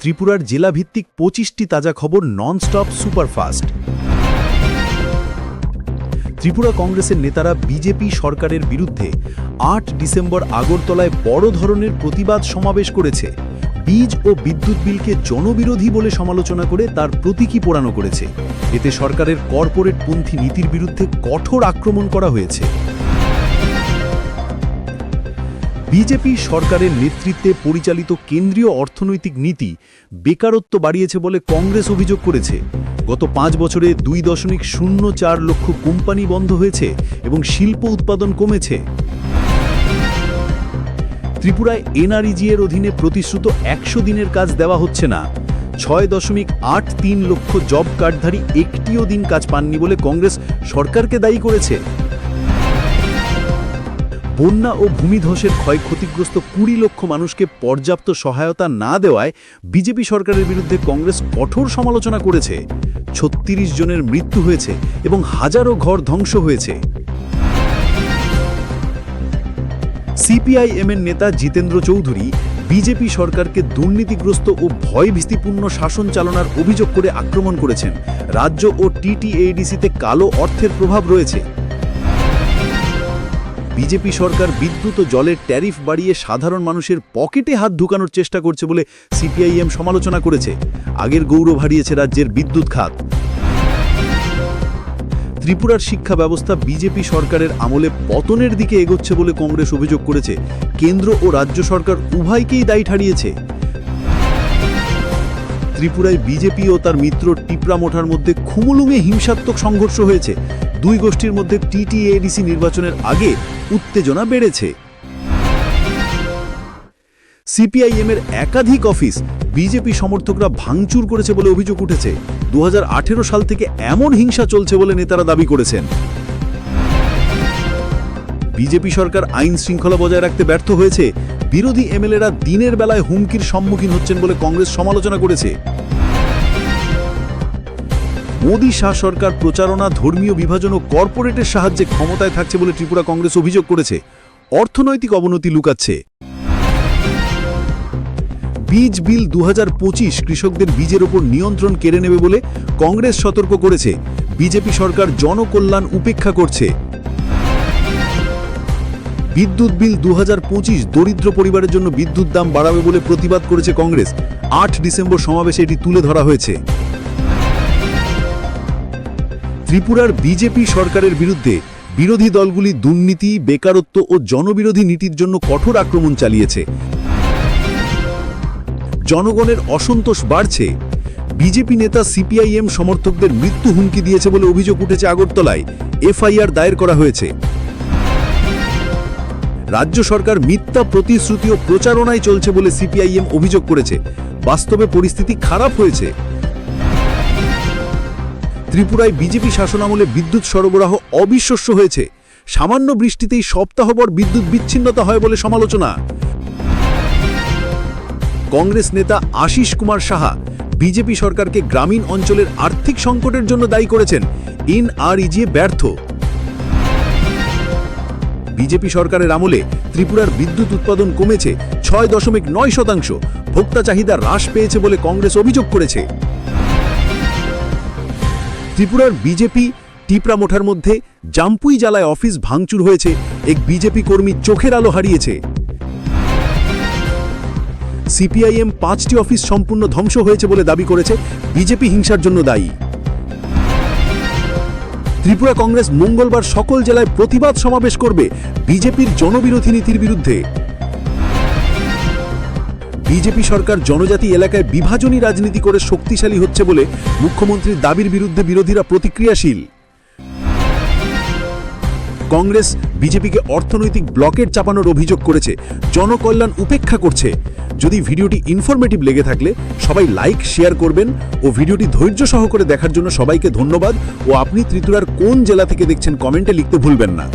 ত্রিপুরার জেলাভিত্তিক পঁচিশটি তাজা খবর ননস্টপ সুপারফাস্ট ত্রিপুরা কংগ্রেসের নেতারা বিজেপি সরকারের বিরুদ্ধে আট ডিসেম্বর আগরতলায় বড় ধরনের প্রতিবাদ সমাবেশ করেছে। বীজ ও বিদ্যুৎ বিলকে জনবিরোধী বলে সমালোচনা করে তার প্রতীকী পোড়ানো করেছে। এতে সরকারের কর্পোরেট পন্থী নীতির বিরুদ্ধে কঠোর আক্রমণ করা হয়েছে। বিজেপি সরকারের নেতৃত্বে পরিচালিত কেন্দ্রীয় অর্থনৈতিক নীতি বেকারত্ব বাড়িয়েছে বলে কংগ্রেস অভিযোগ করেছে। গত পাঁচ বছরে দুই দশমিক শূন্য চার লক্ষ কোম্পানি বন্ধ হয়েছে এবং শিল্প উৎপাদন কমেছে। ত্রিপুরায় এনআরইজি এর অধীনে প্রতিশ্রুত একশো দিনের কাজ দেওয়া হচ্ছে না। ছয় দশমিক আট তিন লক্ষ জব কার্ডধারী একটিও দিন কাজ পাননি বলে কংগ্রেস সরকারকে দায়ী করেছে। বন্যা ও ভূমিধসের ক্ষয়ক্ষতিগ্রস্ত কুড়ি লক্ষ মানুষকে পর্যাপ্ত সহায়তা না দেওয়ায় বিজেপি সরকারের বিরুদ্ধে কংগ্রেস কঠোর সমালোচনা করেছে। ছত্রিশ জনের মৃত্যু হয়েছে এবং হাজারো ঘর ধ্বংস হয়েছে। সিপিআইএম এর নেতা জিতেন্দ্র চৌধুরী বিজেপি সরকারকে দুর্নীতিগ্রস্ত ও ভয়ভীতিপূর্ণ শাসন চালনার অভিযোগ করে আক্রমণ করেছেন। রাজ্য ও টিটিএডিসিতে কালো অর্থের প্রভাব রয়েছে। বিজেপি সরকার বিদ্যুৎ ও জলের ট্যারিফ বাড়িয়ে সাধারণ মানুষের পকেটে হাত ঢুকানোর চেষ্টা করছে বলে সিপিআইএম সমালোচনা করেছে। আগের গৌরব হারিয়েছে রাজ্যের বিদ্যুৎ খাত। ত্রিপুরার শিক্ষা ব্যবস্থা বিজেপি সরকারের আমলে পতনের দিকে এগোচ্ছে বলে কংগ্রেস অভিযোগ করেছে। কেন্দ্র ও রাজ্য সরকার উভয়কেই দায়ী ঠাড়িয়েছে ত্রিপুরায় বিজেপি ও তার মিত্র টিপরা মোঠার মধ্যে খুমুলুঙে হিংসাত্মক সংঘর্ষ হয়েছে। দুই গোষ্ঠীর মধ্যে টিটিএডিসি নির্বাচনের আগে উত্তেজনা বেড়েছে। সিপিআইএম এর একাধিক অফিস বিজেপি সমর্থকরা ভাঙচুর করেছে বলে অভিযোগ উঠেছে। দু হাজার আঠেরো সাল থেকে এমন হিংসা চলছে বলে নেতারা দাবি করেছেন। বিজেপি সরকার আইন শৃঙ্খলা বজায় রাখতে ব্যর্থ হয়েছে। বিরোধী এমএলএরা দিনের বেলায় হুমকির সম্মুখীন হচ্ছেন বলে কংগ্রেস সমালোচনা করেছে। মোদী শাহ সরকার প্রচারণা, ধর্মীয় বিভাজন ও কর্পোরেটের সাহায্যে ক্ষমতায় থাকছে বলে ত্রিপুরা কংগ্রেস অভিযোগ করেছে। অর্থনৈতিক অবনতি লুকাচ্ছে। বীজ বিল দু হাজার পঁচিশ কৃষকদের বীজের ওপর নিয়ন্ত্রণ কেড়ে নেবে বলে কংগ্রেস সতর্ক করেছে। বিজেপি সরকার জনকল্যাণ উপেক্ষা করছে। বিদ্যুৎ বিল দু হাজার পঁচিশ দরিদ্র পরিবারের জন্য বিদ্যুৎ দাম বাড়াবে বলে প্রতিবাদ করেছে কংগ্রেস। আট ডিসেম্বর সমাবেশে এটি তুলে ধরা হয়েছে। ত্রিপুরার বিজেপি সরকারের বিরুদ্ধে বিরোধী দলগুলি দুর্নীতি, বেকারত্ব ও জনবিরোধী নীতির জন্য কঠোর আক্রমণ চালিয়েছে। জনগণের অসন্তোষ বাড়ছে। বিজেপি নেতা সিপিআইএম সমর্থকদের মৃত্যু হুমকি দিয়েছে বলে অভিযোগ উঠেছে আগরতলায়। এফআইআর দায়ের করা হয়েছে। রাজ্য সরকার মিথ্যা প্রতিশ্রুতি ও প্রচারণায় চলছে বলে সিপিআইএম অভিযোগ করেছে। বাস্তবে পরিস্থিতি খারাপ হয়েছে। ত্রিপুরায় বিজেপি শাসনামলে বিদ্যুৎ সরবরাহ অবিশ্বাস্য হয়েছে। সামান্য বৃষ্টিতেই সপ্তাহভর বিদ্যুৎ বিচ্ছিন্নতা হয় বলে সমালোচনা। কংগ্রেস নেতা আশিস কুমার সাহা বিজেপি সরকারকে গ্রামীণ অঞ্চলের আর্থিক সংকটের জন্য দায়ী করেছেন। ইন আর ইজিয়ে ব্যর্থ। বিজেপি সরকারের আমলে ত্রিপুরার বিদ্যুৎ উৎপাদন কমেছে ছয় দশমিক নয় শতাংশ। ভোক্তা চাহিদা হ্রাস পেয়েছে বলে কংগ্রেস অভিযোগ করেছে। ত্রিপুরার বিজেপি টিপরা মোঠার মধ্যে জাম্পুই জ্বালায় অফিস ভাঙচুর হয়েছে, এক বিজেপি কর্মী চোখের আলো হারিয়েছে। সিপিআইএম পাঁচটি অফিস সম্পূর্ণ ধ্বংস হয়েছে বলে দাবি করেছে বিজেপি হিংসার জন্য দায়ী। ত্রিপুরা কংগ্রেস মঙ্গলবার সকল জেলায় প্রতিবাদ সমাবেশ করবে বিজেপির জনবিরোধী নীতির বিরুদ্ধে। বিজেপি সরকার জনজাতি এলাকায় বিভাজনী রাজনীতি করে শক্তিশালী হচ্ছে বলে মুখ্যমন্ত্রীর দাবির বিরুদ্ধে বিরোধীরা প্রতিক্রিয়াশীল। কংগ্রেস বিজেপিকে অর্থনৈতিক ব্লকের চাপানোর অভিযোগ করেছে। জনকল্যাণ উপেক্ষা করছে। যদি ভিডিওটি ইনফরমেটিভ লেগে থাকলে সবাই লাইক শেয়ার করবেন ও ভিডিওটি ধৈর্য সহকারে দেখার জন্য সবাইকে ধন্যবাদ। ও আপনি ত্রিপুরার কোন জেলা থেকে দেখছেন কমেন্টে লিখতে ভুলবেন না।